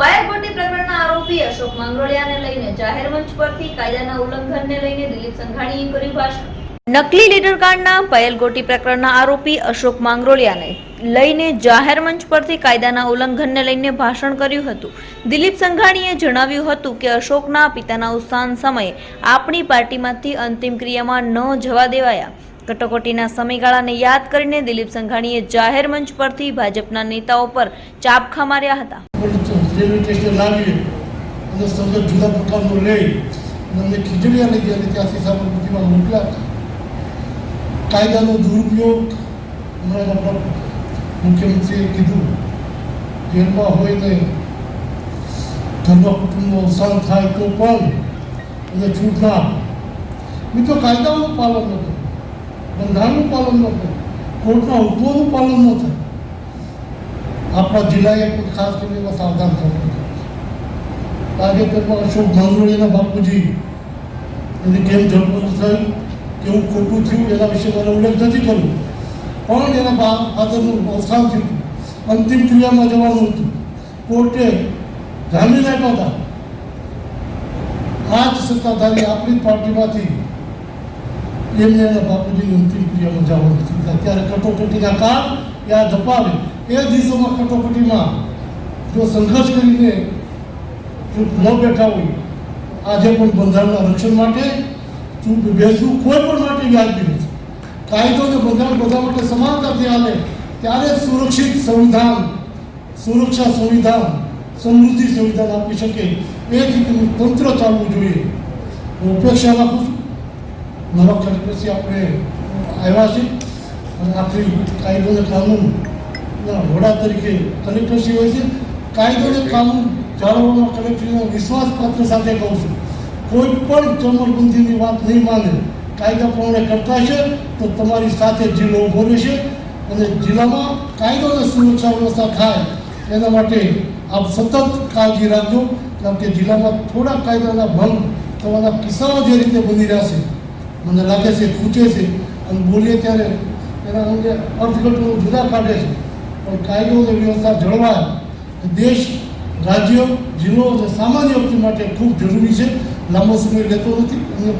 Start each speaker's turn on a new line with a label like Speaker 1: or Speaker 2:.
Speaker 1: પાયરપટ્ટી પ્રકરણના આરોપી અશોક માંગરોળિયાને લઈને જાહેર મંચ પરથી કાયદાના ઉલ્લંઘનને લઈને દિલીપ સંઘાણીએ કર્યું ભાષણ. નકલી લીડર કાંડના પાયલગોટી પ્રકરણના આરોપી અશોક માંગરોળિયાને લઈને જાહેર મંચ પરથી કાયદાના ઉલ્લંઘનને લઈને ભાષણ કર્યું હતું. દિલીપ સંઘાણીએ જણાવ્યું હતું કે અશોકના પિતાના ઉત્સાહન સમયે આપણી પાર્ટીમાંથી અંતિમ ક્રિયામાં ન જવા દેવાયા. કટોકટીના સમયગાળાને યાદ કરીને દિલીપ સંઘાણીએ જાહેર મંચ પરથી ભાજપના નેતાઓ પર ચાપખા માર્યા હતા.
Speaker 2: રેલવે સ્ટેશન લાવીએ અને સંગત જુદા પ્રકારનું લઈ અને અમને ખીજડીયા લઈ અને ત્યાંથી સાબરમતીમાં મોકલ્યા. કાયદાનો દુરુપયોગ હમણાં આપણા મુખ્યમંત્રીએ કીધું. જેલમાં હોય ને ઘરમાં કુટુંબનું અવસાન થાય તો પણ એને છૂટ ના. મિત્રો કાયદાનું પાલન ન થાય બંધારણનું પાલન ન થાય કોર્ટના હુકમોનું પાલન ન થાય. આપણા જિલ્લાએ ખાસ કરીને એમાં સાવધાન થવું. તાજેતરમાં અશોક માંગરોળીના બાપુજી, એની કેમ જન્મ થયું કેવું ખોટું થયું, એના વિશે મને ઉલ્લેખ નથી કર્યો. પણ એના ફાધરનું અવસાન થયું. અંતિમ ક્રિયામાં જવાનું હતું. કોર્ટે જામીન આપ્યા હતા. આ જ સત્તાધારી આપણી પાર્ટીમાંથી એમને એના બાપુજીની અંતિમ ક્રિયામાં જવાનું હતું ત્યારે કટોકટીના કાળ એ આ એ દિવસોમાં કટોકટીમાં જો સંઘર્ષ કરીને ચૂપ ન બેઠા હોય, આજે પણ બંધારણના રક્ષણ માટે ચૂપ બેસવું કોઈ પણ માટે વ્યાજબી નથી કાયદો અને બંધારણ બધા માટે સમાનતાથી આવે ત્યારે સુરક્ષિત સંવિધાન, સુરક્ષા સંવિધાન, સમૃદ્ધિ સંવિધાન આપી શકે. એ રીતનું તંત્ર ચાલવું જોઈએ. હું ઉપેક્ષા રાખું છું. નવા કાર્યક્રમથી આપણે આવ્યા છે અને આખરી કાયદો કાનૂનના વડા તરીકે કલેક્ટરશ્રી હોય છે, કાયદોને કાનૂન જાળવવામાં કલેક્ટરનો વિશ્વાસપાત્ર સાથે કહું છું. કોઈ પણ ચમરબંધીની વાત નહીં માને. કાયદા પ્રમાણે કરતા છે, તો તમારી સાથે જિલ્લો ઊભો રહેશે અને જિલ્લામાં કાયદો સુરક્ષા વ્યવસ્થા થાય. એના માટે આપ સતત કાળજી રાખજો, કારણ કે જિલ્લામાં થોડા કાયદાના ભંગ થવાના કિસ્સાઓ જે રીતે બની રહ્યા છે. મને લાગે છે ખૂચે છે. અને બોલીએ ત્યારે એના અંગે અર્થઘટનો જુદા કાઢે છે. પણ કાયદો અને વ્યવસ્થા જળવાય. દેશ, રાજ્યો જિલ્લો અને સામાન્ય વ્યક્તિ માટે ખૂબ જરૂરી છે. લાંબો સમય લેતો નથી. અન્ય